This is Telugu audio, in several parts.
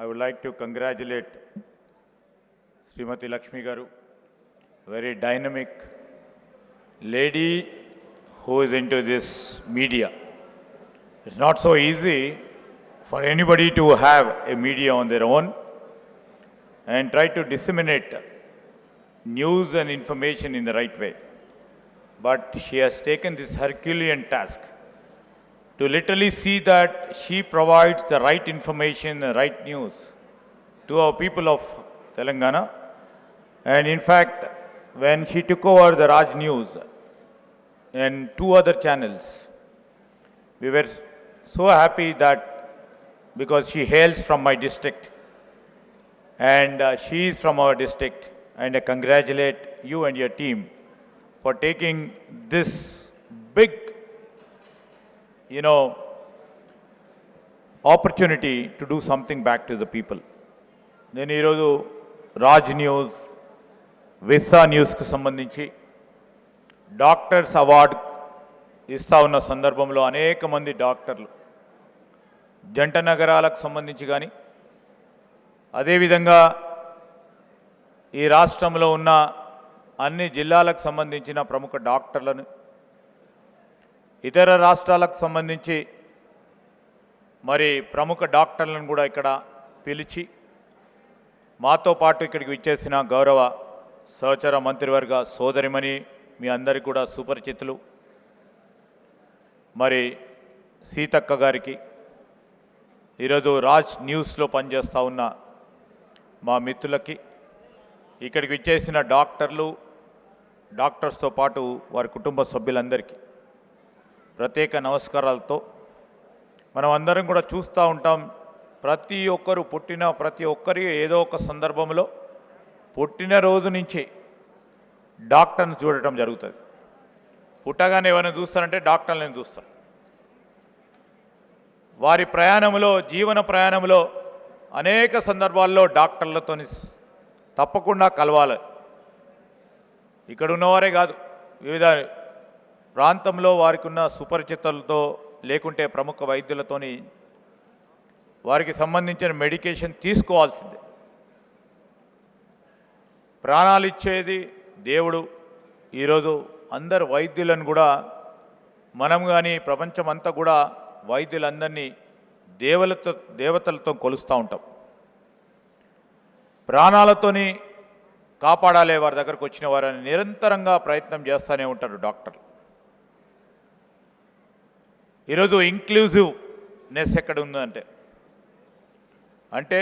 I would like to congratulate Srimati Lakshmi Garu, very dynamic lady who is into this media. It's not so easy for anybody to have a media on their own and try to disseminate news and information in the right way. But she has taken this Herculean task to literally see that she provides the right information, the right news to our people of Telangana. And in fact, when she took over the Raj News and two other channels, we were so happy that because she hails from my district and uh, she is from our district, and I congratulate you and your team for taking this big you know, opportunity to do something back to the people. నేను ఈరోజు రాజ్ న్యూస్ విస్సా న్యూస్కు సంబంధించి డాక్టర్స్ అవార్డు ఇస్తా ఉన్న సందర్భంలో అనేక మంది డాక్టర్లు జంట నగరాలకు సంబంధించి కానీ అదేవిధంగా ఈ రాష్ట్రంలో ఉన్న అన్ని జిల్లాలకు సంబంధించిన ప్రముఖ డాక్టర్లను ఇతర రాష్ట్రాలకు సంబంధించి మరి ప్రముఖ డాక్టర్లను కూడా ఇక్కడ పిలిచి మాతో పాటు ఇక్కడికి విచ్చేసిన గౌరవ సహచర మంత్రివర్గ సోదరిమణి మీ అందరికీ కూడా సుపరిచితులు. మరి సీతక్క గారికి ఈరోజు రాజ్ న్యూస్లో పనిచేస్తూ ఉన్న మా మిత్రులకి ఇక్కడికి విచ్చేసిన డాక్టర్లు డాక్టర్స్తో పాటు వారి కుటుంబ సభ్యులందరికీ ప్రత్యేక నమస్కారాలతో మనం అందరం కూడా చూస్తూ ఉంటాం ప్రతి ఒక్కరు పుట్టిన ప్రతి ఒక్కరి ఏదో ఒక సందర్భంలో పుట్టినరోజు నుంచి డాక్టర్ని చూడటం జరుగుతుంది. పుట్టగానే ఎవరైనా చూస్తారంటే డాక్టర్లను చూస్తారు. వారి ప్రయాణంలో జీవన ప్రయాణంలో అనేక సందర్భాల్లో డాక్టర్లతో తప్పకుండా కలవాలి. ఇక్కడ ఉన్నవారే కాదు వివిధ ప్రాంతంలో వారికి ఉన్న సుపరిచితులతో లేకుంటే ప్రముఖ వైద్యులతోని వారికి సంబంధించిన మెడికేషన్ తీసుకోవాల్సిందే. ప్రాణాలు ఇచ్చేది దేవుడు. ఈరోజు అందరు వైద్యులను కూడా మనం కానీ ప్రపంచమంతా కూడా వైద్యులందరినీ దేవులతో దేవతలతో కొలుస్తూ ఉంటాం. ప్రాణాలతోని కాపాడాలే వారి దగ్గరకు వచ్చిన వారిని నిరంతరంగా ప్రయత్నం చేస్తూనే ఉంటారు డాక్టర్లు. ఈరోజు ఇంక్లూజివ్నెస్ ఎక్కడ ఉందంటే అంటే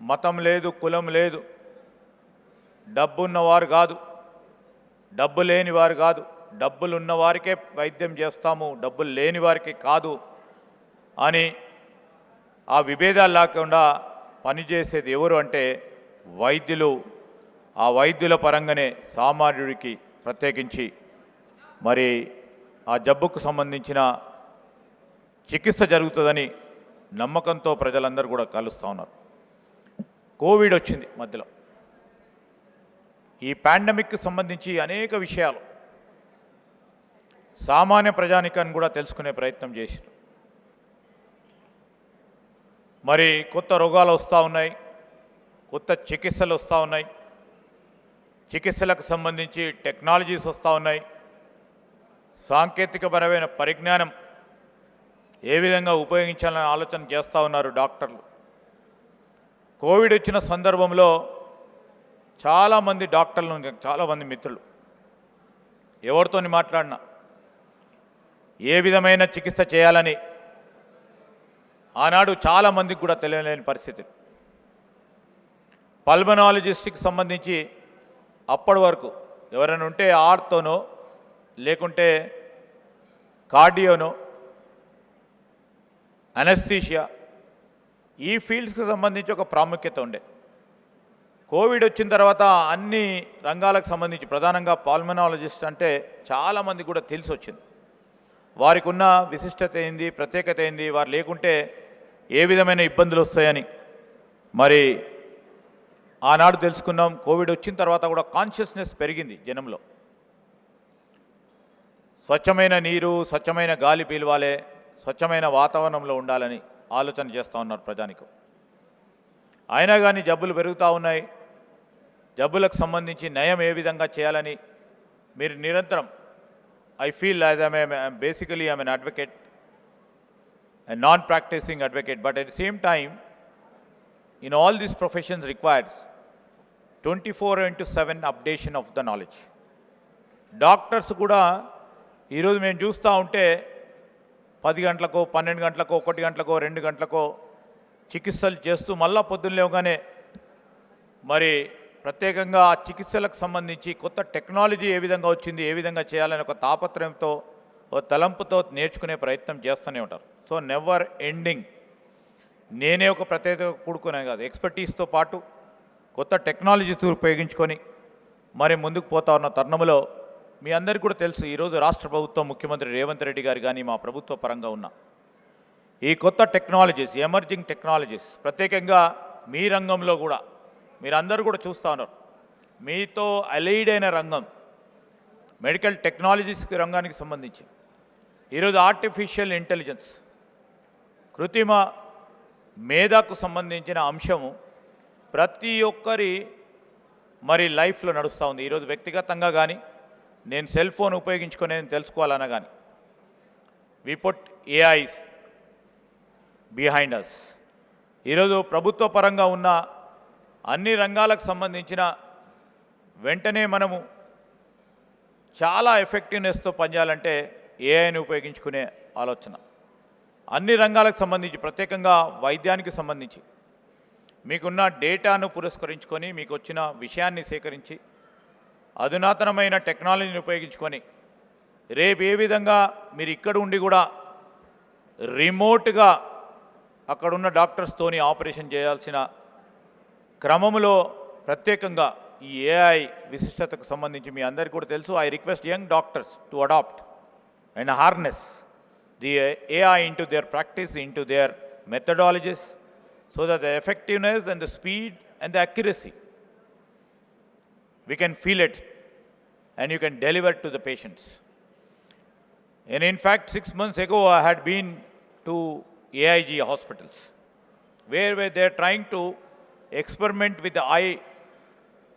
మతం లేదు కులం లేదు డబ్బు ఉన్నవారు కాదు డబ్బు లేని వారు కాదు డబ్బులు ఉన్నవారికే వైద్యం చేస్తాము డబ్బులు లేని వారికి కాదు అని ఆ విభేదాలు లేకుండా పనిచేసేది ఎవరు అంటే వైద్యులు. ఆ వైద్యుల పరంగానే సామాన్యుడికి ప్రత్యేకించి మరి ఆ జబ్బుకు సంబంధించిన చికిత్స జరుగుతుందని నమ్మకంతో ప్రజలందరూ కూడా కలుస్తూ ఉన్నారు. కోవిడ్ వచ్చింది మధ్యలో. ఈ పాండమిక్కి సంబంధించి అనేక విషయాలు సామాన్య ప్రజానికాన్ని కూడా తెలుసుకునే ప్రయత్నం చేశారు మరి కొత్త రోగాలు వస్తూ ఉన్నాయి కొత్త చికిత్సలు వస్తూ ఉన్నాయి చికిత్సలకు సంబంధించి టెక్నాలజీస్ వస్తూ ఉన్నాయి సాంకేతికపరమైన పరిజ్ఞానం ఏ విధంగా ఉపయోగించాలని ఆలోచన చేస్తూ ఉన్నారు డాక్టర్లు. కోవిడ్ వచ్చిన సందర్భంలో చాలామంది డాక్టర్లు చాలామంది మిత్రులు ఎవరితోని మాట్లాడినా ఏ విధమైన చికిత్స చేయాలని ఆనాడు చాలామందికి కూడా తెలియలేని పరిస్థితి. పల్మనాలజిస్ట్కి సంబంధించి అప్పటి వరకు ఎవరైనా ఉంటే ఆర్తోనో లేకుంటే కార్డియోనో అనస్థీషియా ఈ ఫీల్డ్స్కి సంబంధించి ఒక ప్రాముఖ్యత ఉండే. కోవిడ్ వచ్చిన తర్వాత అన్ని రంగాలకు సంబంధించి ప్రధానంగా పాల్మనాలజిస్ట్ అంటే చాలామంది కూడా తెలిసి వచ్చింది. వారికి ఉన్న విశిష్టత ఏంది ప్రత్యేకత ఏంది వారు లేకుంటే ఏ విధమైన ఇబ్బందులు వస్తాయని. మరి ఆనాడు తెలుసుకున్నాం కోవిడ్ వచ్చిన తర్వాత కూడా కాన్షియస్నెస్ పెరిగింది జనంలో. స్వచ్ఛమైన నీరు స్వచ్ఛమైన గాలి పీలవాలే స్వచ్ఛమైన వాతావరణంలో ఉండాలని ఆలోచన చేస్తూ ఉన్నారు ప్రజానికం. అయినా కానీ జబ్బులు పెరుగుతూ ఉన్నాయి. జబ్బులకు సంబంధించి నయం ఏ విధంగా చేయాలని మీరు నిరంతరం I feel as I'm basically I'm an advocate and non practising advocate but at the same time in all these professions requires twenty four into seven updation of the knowledge doctors కూడా ఈరోజు మేము చూస్తూ ఉంటే పది గంటలకో పన్నెండు గంటలకో ఒకటి గంటలకో రెండు గంటలకో చికిత్సలు చేస్తూ మళ్ళా పొద్దున్న లేవగానే మరి ప్రత్యేకంగా ఆ చికిత్సలకు సంబంధించి కొత్త టెక్నాలజీ ఏ విధంగా వచ్చింది ఏ విధంగా చేయాలని ఒక తాపత్రయంతో ఓ తలంపుతో నేర్చుకునే ప్రయత్నం చేస్తూనే ఉంటారు. సో నెవర్ ఎండింగ్ నేనే ఒక ప్రత్యేక కూడుకునే కాదు. ఎక్స్పర్టీస్తో పాటు కొత్త టెక్నాలజీతో ఉపయోగించుకొని మరి ముందుకు పోతా ఉన్న తరుణంలో మీ అందరికీ కూడా తెలుసు ఈరోజు రాష్ట్ర ప్రభుత్వం ముఖ్యమంత్రి రేవంత్ రెడ్డి గారు కానీ మా ప్రభుత్వ పరంగా ఉన్న. ఈ కొత్త టెక్నాలజీస్ ఎమర్జింగ్ టెక్నాలజీస్ ప్రత్యేకంగా మీ రంగంలో కూడా మీరందరూ కూడా చూస్తూ ఉన్నారు. మీతో అలైడ్ అయిన రంగం మెడికల్ టెక్నాలజీస్ రంగానికి సంబంధించి. ఈరోజు ఆర్టిఫిషియల్ ఇంటెలిజెన్స్ కృత్రిమ మేధకు సంబంధించిన అంశము ప్రతి ఒక్కరి మరి లైఫ్లో నడుస్తూ ఉంది. ఈరోజు వ్యక్తిగతంగా కానీ నేను సెల్ ఫోన్ ఉపయోగించుకునేది నేను తెలుసుకోవాలన్నా కానీ we put AIs behind us ఈరోజు ప్రభుత్వ పరంగా ఉన్న అన్ని రంగాలకు సంబంధించిన వెంటనే మనము చాలా ఎఫెక్టివ్నెస్తో పనిచేయాలంటే ఏఐని ఉపయోగించుకునే ఆలోచన. అన్ని రంగాలకు సంబంధించి ప్రత్యేకంగా వైద్యానికి సంబంధించి. మీకున్న డేటాను పురస్కరించుకొని మీకు వచ్చిన విషయాన్ని సేకరించి అధునాతనమైన టెక్నాలజీని ఉపయోగించుకొని రేపు ఏ విధంగా మీరు ఇక్కడ ఉండి కూడా రిమోట్గా అక్కడున్న డాక్టర్స్తోని ఆపరేషన్ చేయాల్సిన క్రమంలో ప్రత్యేకంగా ఈ ఏఐ విశిష్టతకు సంబంధించి మీ అందరికీ కూడా తెలుసు. I request young doctors to adapt and harness the AI into their practice into their methodologies so that the effectiveness and the speed and the accuracy we can feel it and you can deliver it to the patients. And in fact, six months ago, I had been to AIG hospitals where, where they're trying to experiment with the eye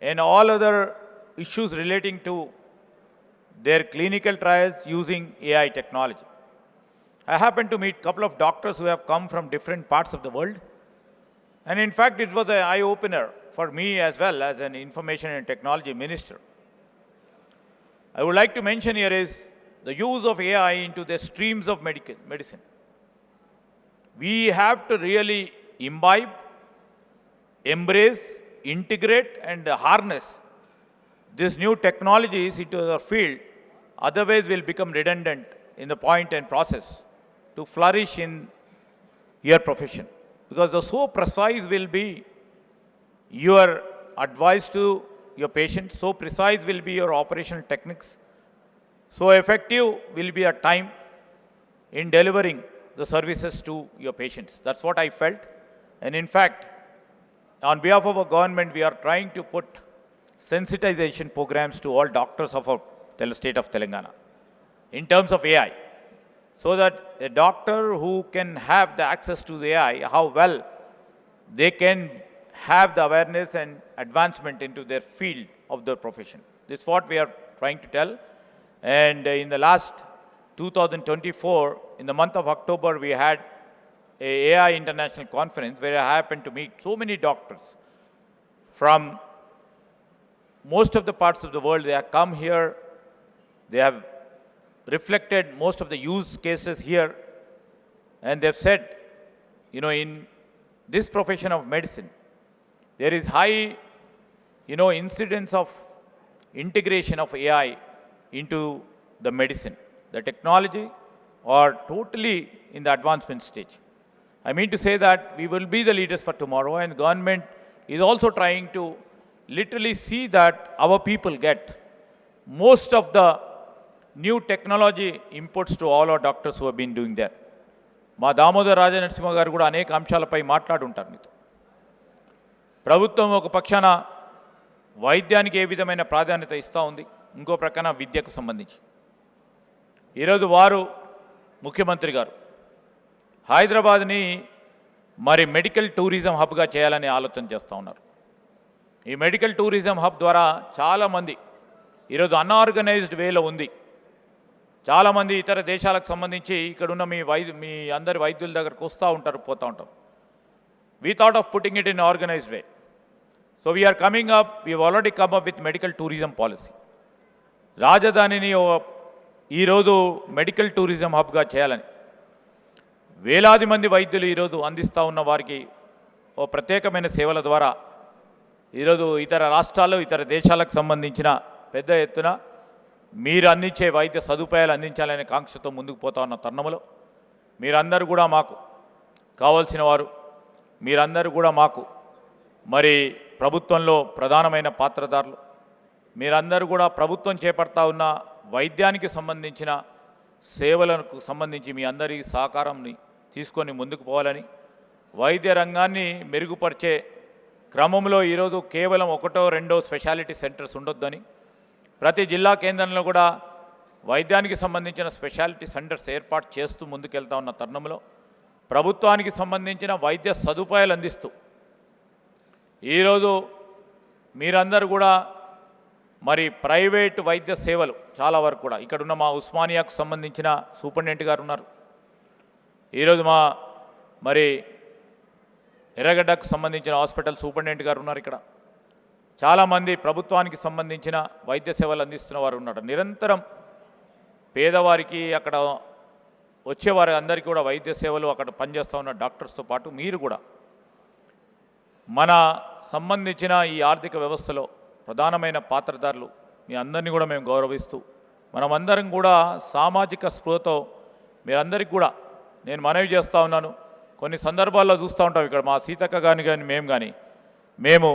and all other issues relating to their clinical trials using AI technology. I happened to meet a couple of doctors who have come from different parts of the world. And in fact, it was an eye opener for me as well as an information and technology minister. I would like to mention here is the use of AI into the streams of medicine. We have to really imbibe, embrace, integrate, and harness these new technologies into our field. Otherwise, we'll become redundant in the point and process to flourish in your profession. Because the so precise will be your advice to your patient, so precise will be your operational techniques, so effective will be a time in delivering the services to your patients. That's what I felt. And in fact, on behalf of our government, we are trying to put sensitization programs to all doctors of our state of Telangana in terms of AI. So that a doctor who can have the access to the AI, how well they can have the awareness and advancement into their field of their profession. This is what we are trying to tell. And in the last 2024, in the month of October, we had a AI international conference where I happened to meet so many doctors from most of the parts of the world. They have come here, they have reflected most of the use cases here, and they've said, you know, in this profession of medicine, there is high, you know, incidence of integration of AI into the medicine. The technology are totally in the advancement stage. I mean to say that we will be the leaders for tomorrow, and government is also trying to literally see that our people get most of the new technology inputs to all our doctors who have been doing that. మా దామోదర్ రాజనరసింహ గారు కూడా అనేక అంశాలపై మాట్లాడుంటారు మీతో. ప్రభుత్వం ఒక పక్షాన వైద్యానికి ఏ విధమైన ప్రాధాన్యత ఇస్తూ ఉంది? ఇంకో ప్రక్కన విద్యకు సంబంధించి. ఈరోజు వారు ముఖ్యమంత్రి గారు. హైదరాబాద్ని మరి మెడికల్ టూరిజం హబ్గా చేయాలని ఆలోచన చేస్తూ ఉన్నారు. ఈ మెడికల్ టూరిజం హబ్ ద్వారా చాలామంది ఈరోజు అన్ఆర్గనైజ్డ్ వేలో ఉంది. చాలామంది ఇతర దేశాలకు సంబంధించి ఇక్కడున్న మీ వైద్యు మీ అందరి వైద్యుల దగ్గరకు వస్తూ ఉంటారు పోతూ ఉంటారు we thought of putting it in organised way so we're coming up we already come up with medical tourism policy రాజధానిని ఈరోజు మెడికల్ టూరిజం హబ్గా చేయాలని. వేలాది మంది వైద్యులు ఈరోజు అందిస్తూ ఉన్న వారికి ఓ ప్రత్యేకమైన సేవల ద్వారా ఈరోజు ఇతర రాష్ట్రాలు ఇతర దేశాలకు సంబంధించిన పెద్ద ఎత్తున మీరు అందించే వైద్య సదుపాయాలు అందించాలనే కాంక్షతో ముందుకు పోతా ఉన్న తరుణంలో మీరందరూ కూడా మాకు కావలసిన వారు మీరందరూ కూడా మాకు మరి ప్రభుత్వంలో ప్రధానమైన పాత్రదారులు మీరందరూ కూడా ప్రభుత్వం చేపడతా ఉన్న వైద్యానికి సంబంధించిన సేవలకు సంబంధించి మీ అందరి సహకారంని తీసుకొని ముందుకు పోవాలని వైద్య రంగాన్ని మెరుగుపరిచే క్రమంలో ఈరోజు కేవలం ఒకటో రెండో స్పెషాలిటీ సెంటర్స్ ఉండొద్దని ప్రతి జిల్లా కేంద్రంలో కూడా వైద్యానికి సంబంధించిన స్పెషాలిటీ సెంటర్స్ ఏర్పాటు చేస్తూ ముందుకెళ్తా ఉన్న తరుణంలో ప్రభుత్వానికి సంబంధించిన వైద్య సదుపాయాలు అందిస్తూ ఈరోజు మీరందరూ కూడా మరి ప్రైవేట్ వైద్య సేవలు చాలా వరకు కూడా ఇక్కడున్న మా ఉస్మానియాకు సంబంధించిన సూపరింటెండెంట్ గారు ఉన్నారు. ఈరోజు మా మరి ఎర్రగడ్డకు సంబంధించిన హాస్పిటల్ సూపరింటెండెంట్ గారు ఉన్నారు ఇక్కడ. చాలామంది ప్రభుత్వానికి సంబంధించిన వైద్య సేవలు అందిస్తున్న వారు ఉన్నారు. నిరంతరం పేదవారికి అక్కడ వచ్చేవారి అందరికీ కూడా వైద్య సేవలు అక్కడ పనిచేస్తూ ఉన్న డాక్టర్స్తో పాటు మీరు కూడా. మన సంబంధించిన ఈ ఆర్థిక వ్యవస్థలో ప్రధానమైన పాత్రదారులు మీ అందరినీ కూడా మేము గౌరవిస్తూ మనమందరం కూడా సామాజిక స్పృహతో మీరందరికీ కూడా నేను మనవి చేస్తూ ఉన్నాను. కొన్ని సందర్భాల్లో చూస్తూ ఉంటాం ఇక్కడ మా సీతక్క కానీ కానీ మేము కానీ మేము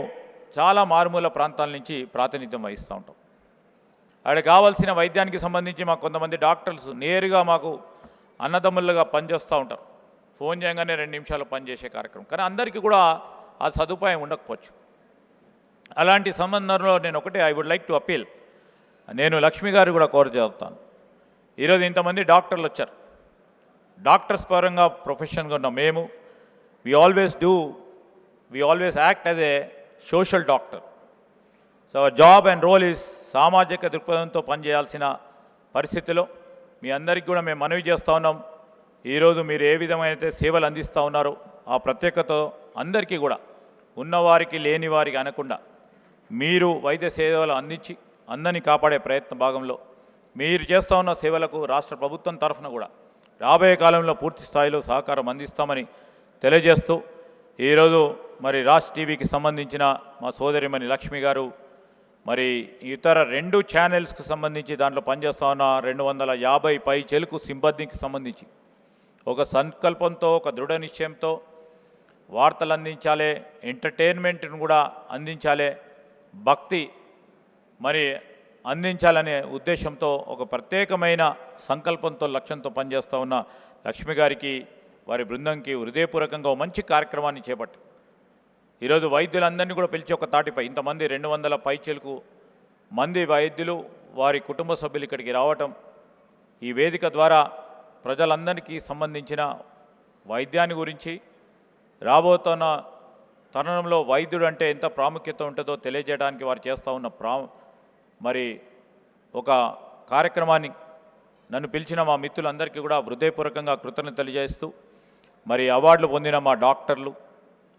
చాలా మారుమూల ప్రాంతాల నుంచి ప్రాతినిధ్యం వహిస్తూ ఉంటాం. అక్కడ కావాల్సిన వైద్యానికి సంబంధించి మాకు కొంతమంది డాక్టర్స్ నేరుగా మాకు అన్నదమ్ములుగా పనిచేస్తూ ఉంటారు. ఫోన్ చేయగానే రెండు నిమిషాలు పనిచేసే కార్యక్రమం. కానీ అందరికీ కూడా ఆ సదుపాయం ఉండకపోవచ్చు. అలాంటి సంబంధంలో నేను ఒకటే I would like to appeal నేను లక్ష్మి గారు కూడా కోరు చెప్తాను ఈరోజు ఇంతమంది డాక్టర్లు వచ్చారు. డాక్టర్స్ పరంగా ప్రొఫెషన్గా ఉన్న మేము. We always do we always act as a social doctor so job and role is సామాజిక దృక్పథంతో పనిచేయాల్సిన పరిస్థితిలో మీ అందరికీ కూడా మేము మనవి చేస్తూ ఉన్నాం. ఈరోజు మీరు ఏ విధమైన సేవలు అందిస్తూ ఉన్నారో ఆ ప్రత్యేకత అందరికీ కూడా ఉన్నవారికి లేని వారికి అనకుండా మీరు వైద్య సేవలు అందించి అందరినీ కాపాడే ప్రయత్న భాగంలో మీరు చేస్తూ ఉన్న సేవలకు రాష్ట్ర ప్రభుత్వం తరఫున కూడా రాబోయే కాలంలో పూర్తి స్థాయిలో సహకారం అందిస్తామని తెలియజేస్తూ ఈరోజు మరి రాజ్ టీవీకి సంబంధించిన మా సోదరిమణి లక్ష్మి గారు మరి ఇతర రెండు ఛానల్స్కి సంబంధించి దాంట్లో పనిచేస్తా ఉన్న రెండు వందల యాభై పై చెలుకు సిబ్బందికి సంబంధించి ఒక సంకల్పంతో ఒక దృఢ నిశ్చయంతో వార్తలు అందించాలి ఎంటర్టైన్మెంట్ను కూడా అందించాలి భక్తి మరి అందించాలనే ఉద్దేశంతో ఒక ప్రత్యేకమైన సంకల్పంతో లక్ష్యంతో పనిచేస్తూ ఉన్న లక్ష్మి గారికి వారి బృందంకి హృదయపూర్వకంగా మంచి కార్యక్రమాన్ని చేపట్టారు ఈరోజు వైద్యులందరినీ కూడా పిలిచి ఒక తాటిపై ఇంతమంది రెండు వందల పైచీలకు మంది వైద్యులు వారి కుటుంబ సభ్యులు ఇక్కడికి రావటం ఈ వేదిక ద్వారా ప్రజలందరికీ సంబంధించిన వైద్యాన్ని గురించి రాబోతున్న తరుణంలో వైద్యుడు అంటే ఎంత ప్రాముఖ్యత ఉంటుందో తెలియజేయడానికి వారు చేస్తూ ఉన్న ప్రా మరి ఒక కార్యక్రమాన్ని నన్ను పిలిచిన మా మిత్రులందరికీ కూడా హృదయపూర్వకంగా కృతజ్ఞతలు తెలియజేస్తూ మరి అవార్డులు పొందిన మా డాక్టర్లు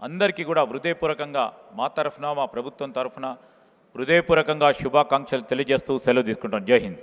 అందరికీ కూడా హృదయపూర్వకంగా మా తరఫున మా ప్రభుత్వం తరఫున హృదయపూర్వకంగా శుభాకాంక్షలు తెలియజేస్తూ సెలవు తీసుకుంటాం జై హింద్.